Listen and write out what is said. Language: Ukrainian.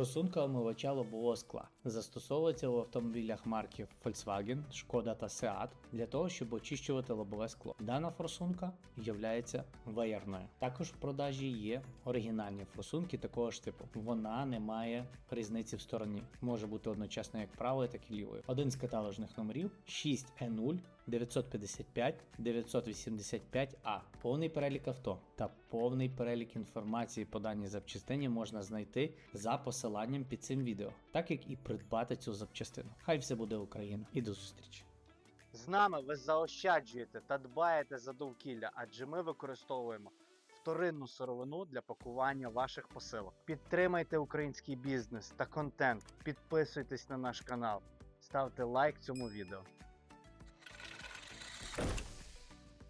Форсунка омивача лобового скла застосовується в автомобілях марків Volkswagen, Шкода та Seat для того, щоб очищувати лобове скло. Дана форсунка є ваєрною. Також в продажі є оригінальні форсунки такого ж типу. Вона не має різниці в стороні. Може бути одночасно як правою, так і лівою. Один з каталожних номерів 6E0 955 985А. Повний перелік авто та повний перелік інформації по даній запчастині можна знайти за посиланням під цим відео, так як і придбати цю запчастину. Хай все буде Україна і до зустрічі! З нами ви заощаджуєте та дбаєте за довкілля, адже ми використовуємо вторинну сировину для пакування ваших посилок. Підтримайте український бізнес та контент, підписуйтесь на наш канал, ставте лайк цьому відео.